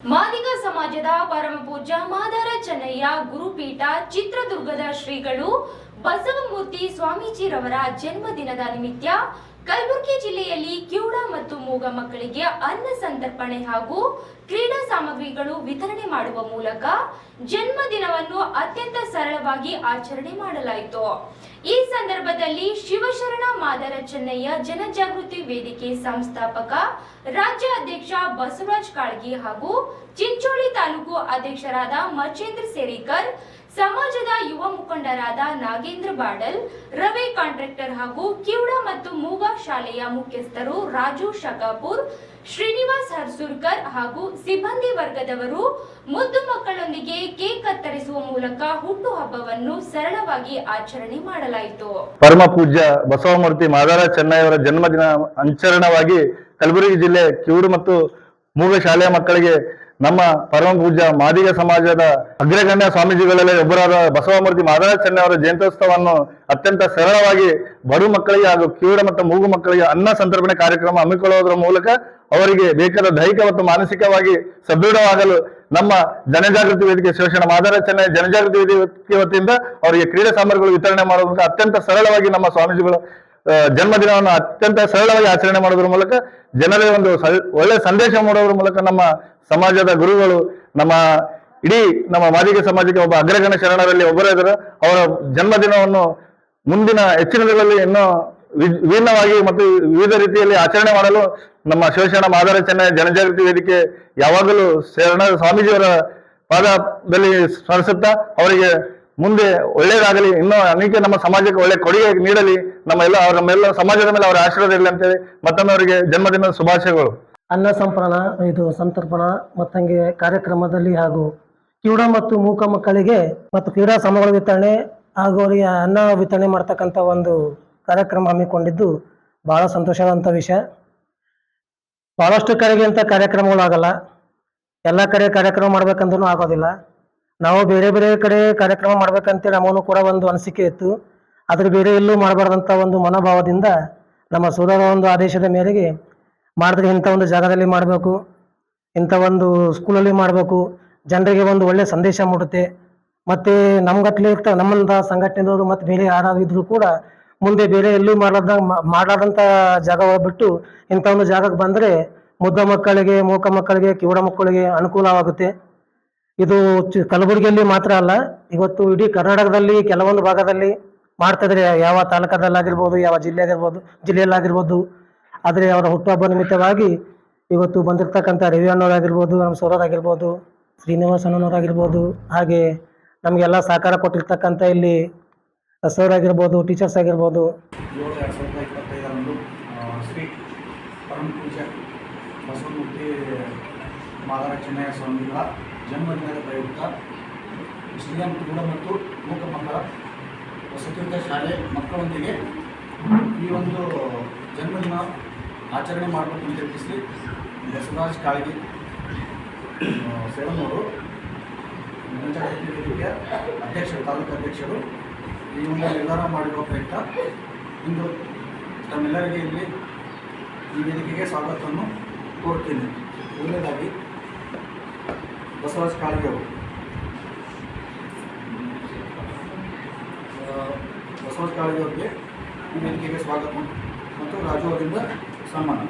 ಮಾದಿಗ ಸಮಾಜದ ಪರಮ ಪೂಜ್ಯ ಮಾದಾರ ಚೆನ್ನಯ್ಯ ಗುರುಪೀಠ ಚಿತ್ರದುರ್ಗದ ಶ್ರೀಗಳು ಬಸವಮೂರ್ತಿ ಸ್ವಾಮೀಜಿರವರ ಜನ್ಮದಿನದ ನಿಮಿತ್ತ ಕಲಬುರಗಿ ಜಿಲ್ಲೆಯಲ್ಲಿ ಕಿವುಡ ಮತ್ತು ಮೂಗ ಮಕ್ಕಳಿಗೆ ಅನ್ನ ಸಂತರ್ಪಣೆ ಹಾಗೂ ಕ್ರೀಡಾ ಸಾಮಗ್ರಿಗಳು ವಿತರಣೆ ಮಾಡುವ ಮೂಲಕ ಜನ್ಮದಿನವನ್ನು ಅತ್ಯಂತ ಸರಳವಾಗಿ ಆಚರಣೆ ಮಾಡಲಾಯಿತು. ಈ ಸಂದರ್ಭದಲ್ಲಿ ಶಿವಶರಣ ಮಾದರ ಚೆನ್ನಯ್ಯ ಜನಜಾಗೃತಿ ವೇದಿಕೆ ಸಂಸ್ಥಾಪಕ ರಾಜ್ಯ ಅಧ್ಯಕ್ಷ ಬಸವರಾಜ್ ಕಾಳ್ಗಿ ಹಾಗೂ ಚಿಂಚೋಳಿ ತಾಲೂಕು ಅಧ್ಯಕ್ಷರಾದ ಮಚೇಂದ್ರ ಸೇರಿಕರ್ ಸಮಾಜದ ಯುವ ಮುಖಂಡರಾದ ನಾಗೇಂದ್ರ ಬಾಡಲ್, ರವಿ ಕಾಂಟ್ರಾಕ್ಟರ್ ಹಾಗೂ ಕಿವುಡ ಮತ್ತು ಮೂಗ ಶಾಲೆಯ ಮುಖ್ಯಸ್ಥರು ರಾಜು ಶಕಾಪುರ್, ಶ್ರೀನಿವಾಸ್ ಹರ್ಸುರ್ಕರ್ ಹಾಗೂ ಸಿಬ್ಬಂದಿ ವರ್ಗದವರು ಮುದ್ದು ಮಕ್ಕಳೊಂದಿಗೆ ಕೇಕ್ ಕತ್ತರಿಸುವ ಮೂಲಕ ಹುಟ್ಟುಹಬ್ಬವನ್ನು ಸರಳವಾಗಿ ಆಚರಣೆ ಮಾಡಲಾಯಿತು. ಪರಮ ಪೂಜ್ಯ ಬಸವಮೂರ್ತಿ ಮಾದಾರ ಚೆನ್ನೈಯವರ ಜನ್ಮದಿನ ಆಚರಣವಾಗಿ ಕಲಬುರಗಿ ಜಿಲ್ಲೆ ಕಿವುಡು ಮತ್ತು ಮೂಗ ಶಾಲೆಯ ಮಕ್ಕಳಿಗೆ ನಮ್ಮ ಪರಮ ಪೂಜ್ಯ ಮಾದಿಗ ಸಮಾಜದ ಅಗ್ರಗಣ್ಯ ಸ್ವಾಮೀಜಿಗಳಲ್ಲಿ ಒಬ್ಬರಾದ ಬಸವಮೂರ್ತಿ ಚೆನ್ನೈ ಅವರ ಜಯಂತ್ಯೋತ್ಸವವನ್ನು ಅತ್ಯಂತ ಸರಳವಾಗಿ ಬಡು ಮಕ್ಕಳಿಗೆ ಹಾಗೂ ಕಿವಿಡ ಮತ್ತು ಮೂಗು ಮಕ್ಕಳಿಗೆ ಅನ್ನ ಸಂತರ್ಪಣೆ ಕಾರ್ಯಕ್ರಮ ಹಮ್ಮಿಕೊಳ್ಳುವುದರ ಮೂಲಕ ಅವರಿಗೆ ಬೇಕಾದ ದೈಹಿಕ ಮತ್ತು ಮಾನಸಿಕವಾಗಿ ಸದೃಢವಾಗಲು ನಮ್ಮ ಜನಜಾಗೃತಿ ವೇದಿಕೆ ಶಿವಶರಣ ಮಾದಾರ ಜನಜಾಗೃತಿ ವೇದಿಕೆ ವತಿಯಿಂದ ಅವರಿಗೆ ಕ್ರೀಡಾ ಸಾಮಗ್ರಿಗಳು ವಿತರಣೆ ಮಾಡುವುದಕ್ಕೆ ಅತ್ಯಂತ ಸರಳವಾಗಿ ನಮ್ಮ ಸ್ವಾಮೀಜಿಗಳು ಜನ್ಮದಿನವನ್ನು ಅತ್ಯಂತ ಸರಳವಾಗಿ ಆಚರಣೆ ಮಾಡೋದ್ರ ಮೂಲಕ ಜನರೇ ಒಂದು ಒಳ್ಳೆ ಸಂದೇಶ ಮೂಡೋದ್ರ ಮೂಲಕ ನಮ್ಮ ಸಮಾಜದ ಗುರುಗಳು, ನಮ್ಮ ಇಡೀ ನಮ್ಮ ಮಾದಿಗ ಸಮಾಜಕ್ಕೆ ಒಬ್ಬ ಅಗ್ರಗಣ ಶರಣರಲ್ಲಿ ಒಬ್ಬರಾದರು ಅವರ ಜನ್ಮದಿನವನ್ನು ಮುಂದಿನ ಹೆಚ್ಚಿನ ದಿನಗಳಲ್ಲಿ ಇನ್ನೂ ವಿಭಿನ್ನವಾಗಿ ಮತ್ತು ವಿವಿಧ ರೀತಿಯಲ್ಲಿ ಆಚರಣೆ ಮಾಡಲು ನಮ್ಮ ಶಿವಶರಣ ಮಾದರಚನೆ ಜನಜಾಗೃತಿ ವೇದಿಕೆ ಯಾವಾಗಲೂ ಶರಣ ಸ್ವಾಮೀಜಿಯವರ ಪಾದದಲ್ಲಿ ಸ್ಮರಿಸುತ್ತಾ ಅವರಿಗೆ ಮುಂದೆ ಒಳ್ಳೇದಾಗಲಿ, ಇನ್ನೂ ಅನೇಕ ನಮ್ಮ ಸಮಾಜಕ್ಕೆ ಒಳ್ಳೆ ಕೊಡುಗೆ ನೀಡಲಿ, ನಮ್ಮ ಎಲ್ಲ ಅವರ ಮೇಲೆ ಸಮಾಜದ ಮೇಲೆ ಅವರ ಆಶೀರ್ವಾದ ಇರಲಿ ಅಂತೇಳಿ ಮತ್ತೊಮ್ಮೆ ಅವರಿಗೆ ಜನ್ಮದಿನದ ಶುಭಾಶಯಗಳು. ಅನ್ನ ಸಂಪ್ರಣ, ಇದು ಸಂತರ್ಪಣ, ಮತ್ತಂಗೆ ಕಾರ್ಯಕ್ರಮದಲ್ಲಿ ಹಾಗೂ ಕಿವುಡ ಮತ್ತು ಮೂಕ ಮಕ್ಕಳಿಗೆ ಮತ್ತು ಕ್ರೀಡಾ ಸಾಮಗ್ರಿ ವಿತರಣೆ ಹಾಗೂ ಅವರಿಗೆ ಅನ್ನ ವಿತರಣೆ ಮಾಡ್ತಕ್ಕಂಥ ಒಂದು ಕಾರ್ಯಕ್ರಮ ಹಮ್ಮಿಕೊಂಡಿದ್ದು ಬಹಳ ಸಂತೋಷವಾದಂಥ ವಿಷಯ. ಭಾಳಷ್ಟು ಕಡೆಗೆ ಅಂತ ಕಾರ್ಯಕ್ರಮಗಳಾಗಲ್ಲ ಎಲ್ಲ ಕಡೆ ಕಾರ್ಯಕ್ರಮ ಮಾಡ್ಬೇಕಂದ್ರೂ ಆಗೋದಿಲ್ಲ. ನಾವು ಬೇರೆ ಬೇರೆ ಕಡೆ ಕಾರ್ಯಕ್ರಮ ಮಾಡ್ಬೇಕಂತೇಳಿ ನಮ್ಮನ್ನು ಕೂಡ ಒಂದು ಅನಿಸಿಕೆ ಇತ್ತು. ಆದ್ರೆ ಬೇರೆ ಎಲ್ಲೂ ಮಾಡಬಾರ್ದಂಥ ಒಂದು ಮನೋಭಾವದಿಂದ ನಮ್ಮ ಸೋದರ ಒಂದು ಆದೇಶದ ಮೇರೆಗೆ ಮಾಡಿದ್ರೆ ಇಂಥ ಒಂದು ಜಾಗದಲ್ಲಿ ಮಾಡಬೇಕು, ಇಂಥ ಒಂದು ಸ್ಕೂಲಲ್ಲಿ ಮಾಡಬೇಕು, ಜನರಿಗೆ ಒಂದು ಒಳ್ಳೆಯ ಸಂದೇಶ ಮೂಡುತ್ತೆ. ಮತ್ತು ನಮ್ಗತ್ಲೆ ಇರ್ತ, ನಮ್ಮಂಥ ಸಂಘಟನೆದವರು ಮತ್ತು ಬೇರೆ ಯಾರಾಗಿದ್ರು ಕೂಡ ಮುಂದೆ ಬೇರೆ ಎಲ್ಲೂ ಮಾಡಲಾರ್ದ ಮಾಡಲಾದಂಥ ಜಾಗ ಬಿಟ್ಟು ಇಂಥ ಒಂದು ಜಾಗಕ್ಕೆ ಬಂದರೆ ಮುದ್ದ ಮಕ್ಕಳಿಗೆ, ಮೂಕ ಮಕ್ಕಳಿಗೆ, ಕಿವುಡ ಮಕ್ಕಳಿಗೆ ಅನುಕೂಲವಾಗುತ್ತೆ. ಇದು ಕಲಬುರಗಿಯಲ್ಲಿ ಮಾತ್ರ ಅಲ್ಲ, ಇವತ್ತು ಇಡೀ ಕರ್ನಾಟಕದಲ್ಲಿ ಕೆಲವೊಂದು ಭಾಗದಲ್ಲಿ ಮಾಡ್ತಿದ್ರೆ, ಯಾವ ತಾಲೂಕದಲ್ಲಾಗಿರ್ಬೋದು, ಯಾವ ಜಿಲ್ಲೆಯಾಗಿರ್ಬೋದು, ಜಿಲ್ಲೆಯಲ್ಲಾಗಿರ್ಬೋದು. ಆದರೆ ಅವರ ಹುಟ್ಟುಹಬ್ಬ ನಿಮಿತ್ತವಾಗಿ ಇವತ್ತು ಬಂದಿರತಕ್ಕಂಥ ರವಿ ಅಣ್ಣವರಾಗಿರ್ಬೋದು, ನಮ್ಮ ಸೌರರಾಗಿರ್ಬೋದು ಶ್ರೀನಿವಾಸ ಅಣ್ಣನವರಾಗಿರ್ಬೋದು ಹಾಗೆ ನಮಗೆಲ್ಲ ಸಹಕಾರ ಕೊಟ್ಟಿರ್ತಕ್ಕಂಥ ಇಲ್ಲಿ ಸರ್ ಆಗಿರ್ಬೋದು ಟೀಚರ್ಸ್ ಆಗಿರ್ಬೋದು. ಬಸವಮೂರ್ತಿ ಚೆನ್ನಯ್ಯ ಸ್ವಾಮಿಗಳ ಜನ್ಮದಿನದ ಪ್ರಯುಕ್ತ ಶ್ರೀರಾಮ್ ಕೂಡ ಮತ್ತು ಮೂಕಮಕ್ಕಳ ವಸತಿಯುತ ಶಾಲೆ ಮಕ್ಕಳೊಂದಿಗೆ ಈ ಒಂದು ಜನ್ಮದಿನ ಆಚರಣೆ ಮಾಡಬೇಕು ಅಂತ ತಿಳಿಸಿ ಬಸವರಾಜ್ ಕಾಳಗಿ ಸೇವನವರು ಅಧ್ಯಕ್ಷರು, ತಾಲೂಕು ಅಧ್ಯಕ್ಷರು ಈ ಒಂದು ನಿರ್ಧಾರ ಮಾಡಿರುವ ಪ್ರಯುಕ್ತ ಇಂದು ತಮ್ಮೆಲ್ಲರಿಗೆ ಇಲ್ಲಿ ಈ ವೇದಿಕೆಗೆ ಸ್ವಾಗತವನ್ನು ಕೋರುತ್ತೇನೆ. ಮೊದಲನೇದಾಗಿ ಬಸವರಾಜ್ ಕಾಳಿಗೆಯವರು ಕಾಳಿಗೆಯವರಿಗೆ ಬಸವರಾಜ್ ಕಾಳಗಿ ಅವರಿಗೆ ಈ ವೇದಿಕೆಗೆ ಸ್ವಾಗತ ಮತ್ತು ರಾಜು ಅವರಿಂದ ಸನ್ಮಾನ.